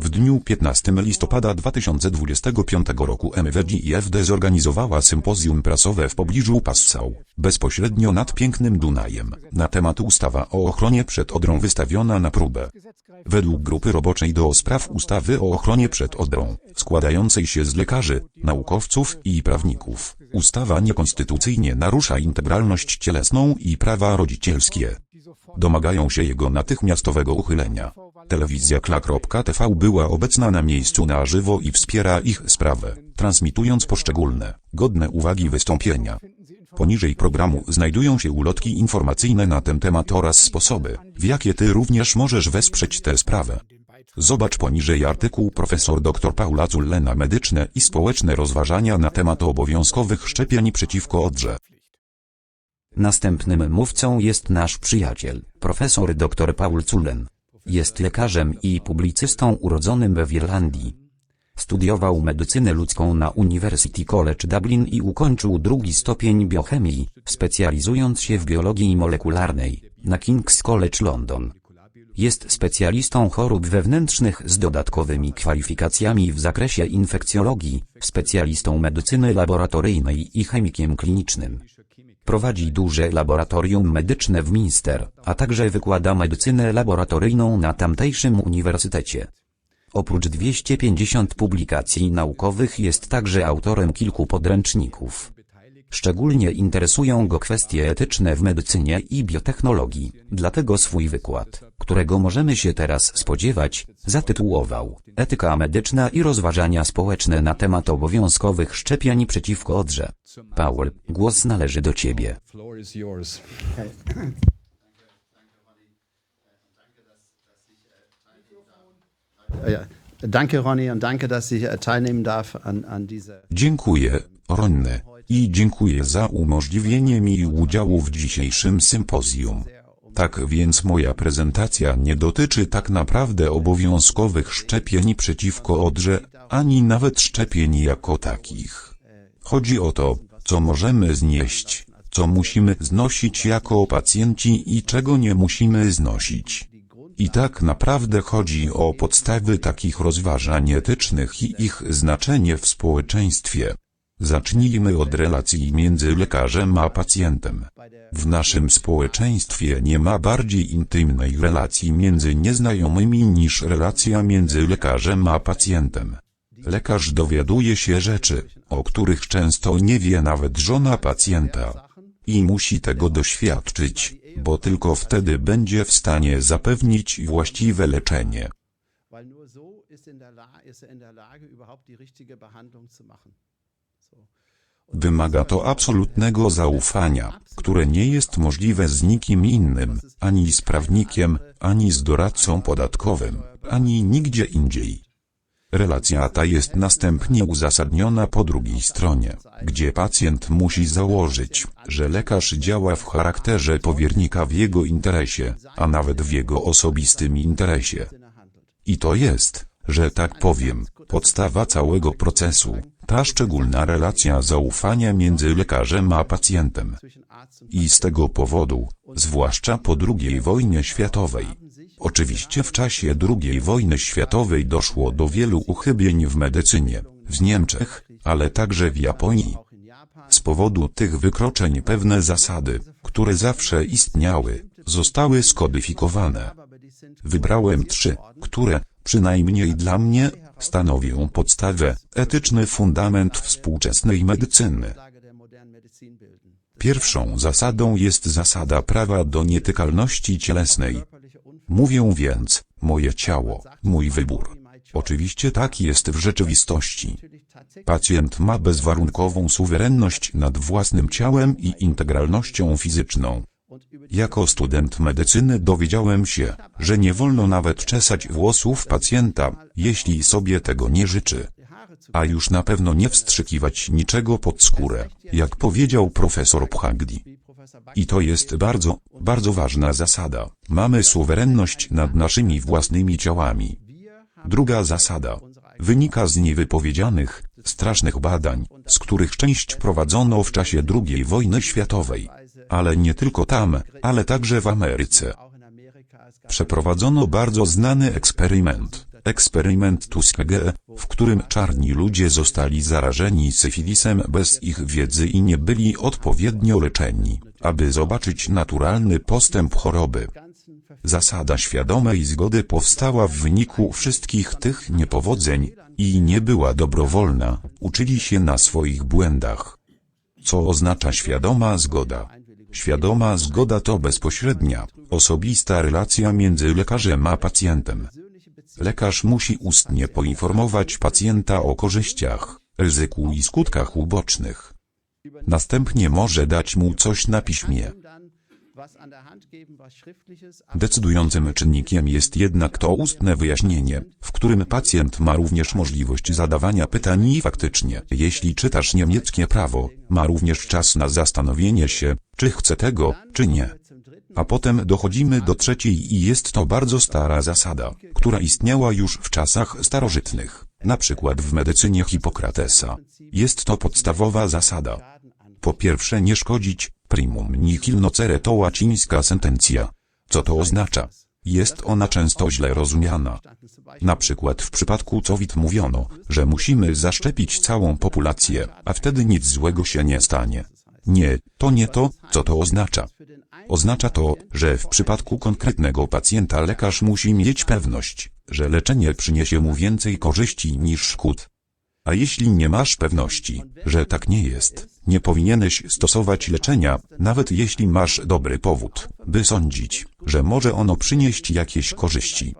W dniu 15 listopada 2025 roku MWGIFD zorganizowała sympozjum prasowe w pobliżu Passau, bezpośrednio nad pięknym Dunajem, na temat ustawa o ochronie przed Odrą wystawiona na próbę. Według grupy roboczej do spraw ustawy o ochronie przed Odrą, składającej się z lekarzy, naukowców i prawników, ustawa niekonstytucyjnie narusza integralność cielesną i prawa rodzicielskie. Domagają się jego natychmiastowego uchylenia. Telewizja Kla.tv była obecna na miejscu na żywo i wspiera ich sprawę, transmitując poszczególne, godne uwagi wystąpienia. Poniżej programu znajdują się ulotki informacyjne na ten temat oraz sposoby, w jakie Ty również możesz wesprzeć tę sprawę. Zobacz poniżej artykuł profesor dr Paula Cullena Medyczne i społeczne rozważania na temat obowiązkowych szczepień przeciwko odrze. Następnym mówcą jest nasz przyjaciel, profesor dr Paul Cullen. Jest lekarzem i publicystą urodzonym w Irlandii. Studiował medycynę ludzką na University College Dublin i ukończył drugi stopień biochemii, specjalizując się w biologii molekularnej, na King's College London. Jest specjalistą chorób wewnętrznych z dodatkowymi kwalifikacjami w zakresie infekcjologii, specjalistą medycyny laboratoryjnej i chemikiem klinicznym. Prowadzi duże laboratorium medyczne w Minster, a także wykłada medycynę laboratoryjną na tamtejszym uniwersytecie. Oprócz 250 publikacji naukowych jest także autorem kilku podręczników. Szczególnie interesują go kwestie etyczne w medycynie i biotechnologii, dlatego swój wykład, którego możemy się teraz spodziewać, zatytułował Etyka medyczna i rozważania społeczne na temat obowiązkowych szczepień przeciwko odrze. Paul, głos należy do ciebie. danke Ronny i dziękuję za umożliwienie mi udziału w dzisiejszym sympozjum. Tak więc moja prezentacja nie dotyczy tak naprawdę obowiązkowych szczepień przeciwko odrze, ani nawet szczepień jako takich. Chodzi o to, co możemy znieść, co musimy znosić jako pacjenci i czego nie musimy znosić. I tak naprawdę chodzi o podstawy takich rozważań etycznych i ich znaczenie w społeczeństwie. Zacznijmy od relacji między lekarzem a pacjentem. W naszym społeczeństwie nie ma bardziej intymnej relacji między nieznajomymi niż relacja między lekarzem a pacjentem. Lekarz dowiaduje się rzeczy, o których często nie wie nawet żona pacjenta. I musi tego doświadczyć, bo tylko wtedy będzie w stanie zapewnić właściwe leczenie. Wymaga to absolutnego zaufania, które nie jest możliwe z nikim innym, ani z prawnikiem, ani z doradcą podatkowym, ani nigdzie indziej. Relacja ta jest następnie uzasadniona po drugiej stronie, gdzie pacjent musi założyć, że lekarz działa w charakterze powiernika w jego interesie, a nawet w jego osobistym interesie. I to jest, że tak powiem, podstawa całego procesu, ta szczególna relacja zaufania między lekarzem a pacjentem. I z tego powodu, zwłaszcza po II wojnie światowej, oczywiście w czasie II wojny światowej doszło do wielu uchybień w medycynie, w Niemczech, ale także w Japonii. Z powodu tych wykroczeń pewne zasady, które zawsze istniały, zostały skodyfikowane. Wybrałem trzy, które, przynajmniej dla mnie, stanowią podstawę, etyczny fundament współczesnej medycyny. Pierwszą zasadą jest zasada prawa do nietykalności cielesnej. Mówią więc, moje ciało, mój wybór. Oczywiście tak jest w rzeczywistości. Pacjent ma bezwarunkową suwerenność nad własnym ciałem i integralnością fizyczną. Jako student medycyny dowiedziałem się, że nie wolno nawet czesać włosów pacjenta, jeśli sobie tego nie życzy. A już na pewno nie wstrzykiwać niczego pod skórę, jak powiedział profesor Phagdi. I to jest bardzo, bardzo ważna zasada. Mamy suwerenność nad naszymi własnymi ciałami. Druga zasada wynika z niewypowiedzianych, strasznych badań, z których część prowadzono w czasie II wojny światowej. Ale nie tylko tam, ale także w Ameryce. Przeprowadzono bardzo znany eksperyment, eksperyment Tuskegee, w którym czarni ludzie zostali zarażeni syfilisem bez ich wiedzy i nie byli odpowiednio leczeni, aby zobaczyć naturalny postęp choroby. Zasada świadomej zgody powstała w wyniku wszystkich tych niepowodzeń i nie była dobrowolna, uczyli się na swoich błędach. Co oznacza świadoma zgoda? Świadoma zgoda to bezpośrednia, osobista relacja między lekarzem a pacjentem. Lekarz musi ustnie poinformować pacjenta o korzyściach, ryzyku i skutkach ubocznych. Następnie może dać mu coś na piśmie. Decydującym czynnikiem jest jednak to ustne wyjaśnienie, w którym pacjent ma również możliwość zadawania pytań i faktycznie, jeśli czytasz niemieckie prawo, ma również czas na zastanowienie się, czy chce tego, czy nie. A potem dochodzimy do trzeciej i jest to bardzo stara zasada, która istniała już w czasach starożytnych, na przykład w medycynie Hipokratesa. Jest to podstawowa zasada. Po pierwsze nie szkodzić, primum nihil nocere to łacińska sentencja. Co to oznacza? Jest ona często źle rozumiana. Na przykład w przypadku COVID mówiono, że musimy zaszczepić całą populację, a wtedy nic złego się nie stanie. Nie, to nie to, co to oznacza. Oznacza to, że w przypadku konkretnego pacjenta lekarz musi mieć pewność, że leczenie przyniesie mu więcej korzyści niż szkód. A jeśli nie masz pewności, że tak nie jest, nie powinieneś stosować leczenia, nawet jeśli masz dobry powód, by sądzić, że może ono przynieść jakieś korzyści.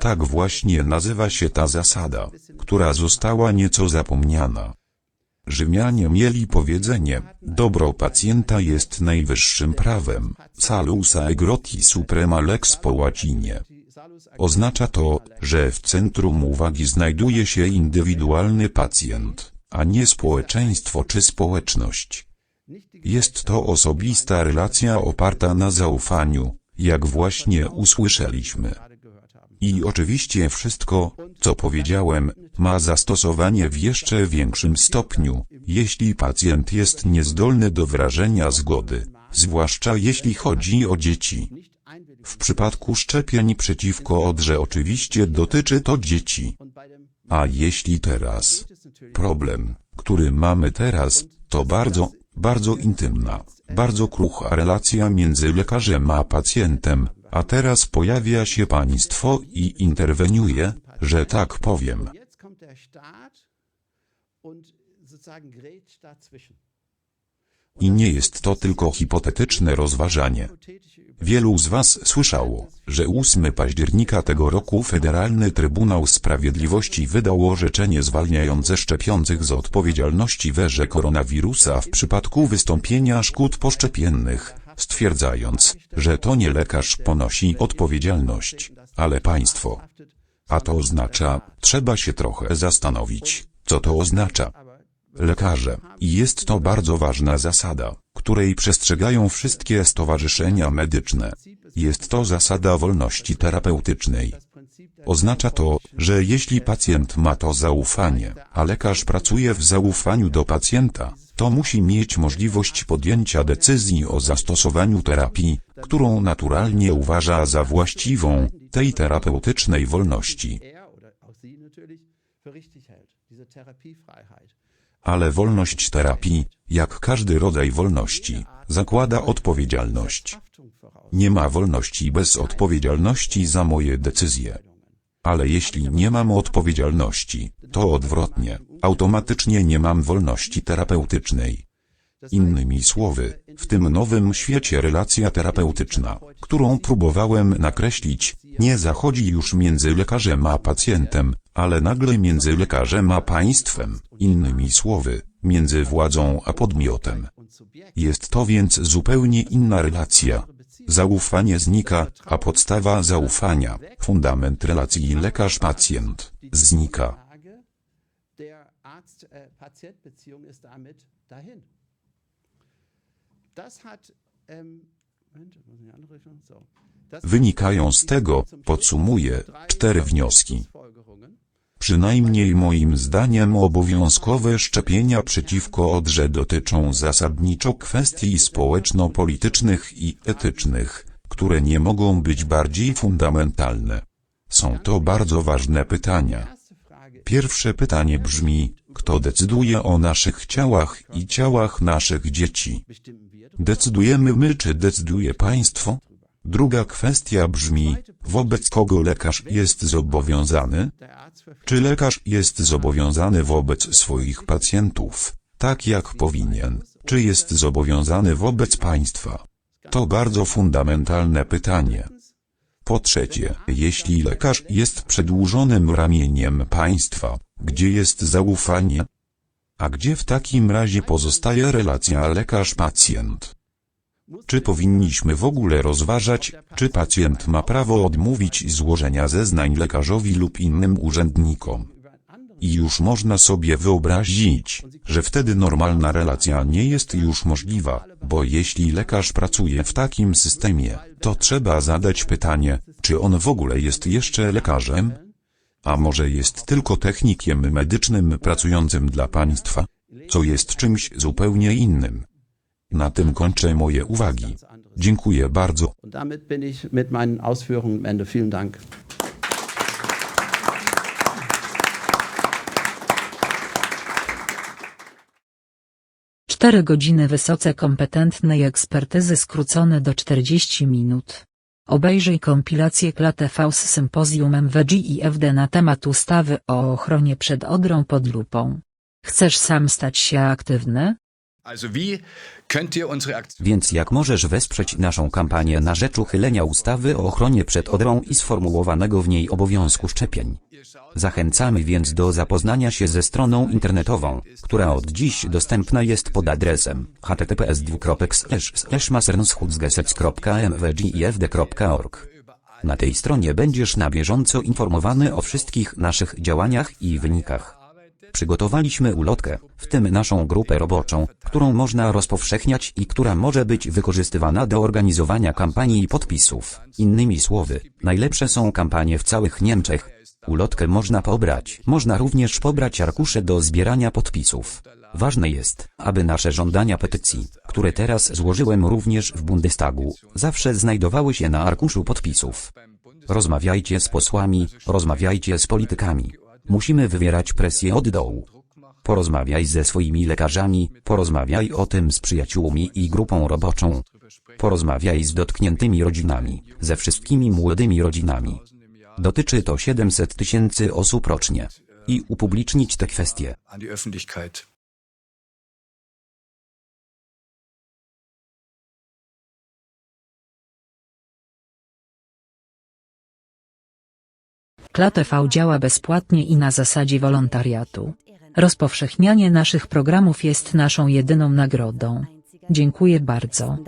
Tak właśnie nazywa się ta zasada, która została nieco zapomniana. Rzymianie mieli powiedzenie, dobro pacjenta jest najwyższym prawem, salus aegroti suprema lex po łacinie. Oznacza to, że w centrum uwagi znajduje się indywidualny pacjent, a nie społeczeństwo czy społeczność. Jest to osobista relacja oparta na zaufaniu, jak właśnie usłyszeliśmy. I oczywiście wszystko, co powiedziałem, ma zastosowanie w jeszcze większym stopniu, jeśli pacjent jest niezdolny do wyrażenia zgody, zwłaszcza jeśli chodzi o dzieci. W przypadku szczepień przeciwko odrze oczywiście dotyczy to dzieci. A jeśli teraz, problem, który mamy teraz, to bardzo, bardzo intymna, bardzo krucha relacja między lekarzem a pacjentem, a teraz pojawia się państwo i interweniuje, że tak powiem. I nie jest to tylko hipotetyczne rozważanie. Wielu z Was słyszało, że 8 października tego roku Federalny Trybunał Sprawiedliwości wydał orzeczenie zwalniające szczepiących z odpowiedzialności w erze koronawirusa w przypadku wystąpienia szkód poszczepiennych, stwierdzając, że to nie lekarz ponosi odpowiedzialność, ale państwo. A to oznacza, trzeba się trochę zastanowić, co to oznacza. Lekarze, i jest to bardzo ważna zasada, której przestrzegają wszystkie stowarzyszenia medyczne. Jest to zasada wolności terapeutycznej. Oznacza to, że jeśli pacjent ma to zaufanie, a lekarz pracuje w zaufaniu do pacjenta, to musi mieć możliwość podjęcia decyzji o zastosowaniu terapii, którą naturalnie uważa za właściwą, tej terapeutycznej wolności. Ale wolność terapii, jak każdy rodzaj wolności, zakłada odpowiedzialność. Nie ma wolności bez odpowiedzialności za moje decyzje. Ale jeśli nie mam odpowiedzialności, to odwrotnie, automatycznie nie mam wolności terapeutycznej. Innymi słowy, w tym nowym świecie relacja terapeutyczna, którą próbowałem nakreślić, nie zachodzi już między lekarzem a pacjentem, ale nagle między lekarzem a państwem, innymi słowy, między władzą a podmiotem. Jest to więc zupełnie inna relacja. Zaufanie znika, a podstawa zaufania, fundament relacji lekarz-pacjent, znika. dahin. Das hat, ähm, Moment, muss ich. So. Wynikają z tego, podsumuję, cztery wnioski. Przynajmniej moim zdaniem obowiązkowe szczepienia przeciwko odrze dotyczą zasadniczo kwestii społeczno-politycznych i etycznych, które nie mogą być bardziej fundamentalne. Są to bardzo ważne pytania. Pierwsze pytanie brzmi, kto decyduje o naszych ciałach i ciałach naszych dzieci? Decydujemy my czy decyduje państwo? Druga kwestia brzmi, wobec kogo lekarz jest zobowiązany? Czy lekarz jest zobowiązany wobec swoich pacjentów, tak jak powinien, czy jest zobowiązany wobec państwa? To bardzo fundamentalne pytanie. Po trzecie, jeśli lekarz jest przedłużonym ramieniem państwa, gdzie jest zaufanie? A gdzie w takim razie pozostaje relacja lekarz-pacjent? Czy powinniśmy w ogóle rozważać, czy pacjent ma prawo odmówić złożenia zeznań lekarzowi lub innym urzędnikom? I już można sobie wyobrazić, że wtedy normalna relacja nie jest już możliwa, bo jeśli lekarz pracuje w takim systemie, to trzeba zadać pytanie, czy on w ogóle jest jeszcze lekarzem? A może jest tylko technikiem medycznym pracującym dla państwa? Co jest czymś zupełnie innym. Na tym kończę moje uwagi. Dziękuję bardzo. Und damit bin ich mit meinen Ausführungen am Ende. Vielen Dank. Cztery godziny wysoce kompetentnej ekspertyzy skrócone do 40 minut. Obejrzyj kompilację KLATV z sympozjum MWG i FD na temat ustawy o ochronie przed odrą pod lupą. Chcesz sam stać się aktywny? Więc jak możesz wesprzeć naszą kampanię na rzecz uchylenia ustawy o ochronie przed odrą i sformułowanego w niej obowiązku szczepień? Zachęcamy więc do zapoznania się ze stroną internetową, która od dziś dostępna jest pod adresem https://masernschutz.mwgifd.org. Na tej stronie będziesz na bieżąco informowany o wszystkich naszych działaniach i wynikach. Przygotowaliśmy ulotkę, w tym naszą grupę roboczą, którą można rozpowszechniać i która może być wykorzystywana do organizowania kampanii i podpisów. Innymi słowy, najlepsze są kampanie w całych Niemczech. Ulotkę można pobrać. Można również pobrać arkusze do zbierania podpisów. Ważne jest, aby nasze żądania petycji, które teraz złożyłem również w Bundestagu, zawsze znajdowały się na arkuszu podpisów. Rozmawiajcie z posłami, rozmawiajcie z politykami. Musimy wywierać presję od dołu. Porozmawiaj ze swoimi lekarzami, porozmawiaj o tym z przyjaciółmi i grupą roboczą. Porozmawiaj z dotkniętymi rodzinami, ze wszystkimi młodymi rodzinami. Dotyczy to 700 tysięcy osób rocznie. I upublicznić te kwestie. KLATV działa bezpłatnie i na zasadzie wolontariatu. Rozpowszechnianie naszych programów jest naszą jedyną nagrodą. Dziękuję bardzo.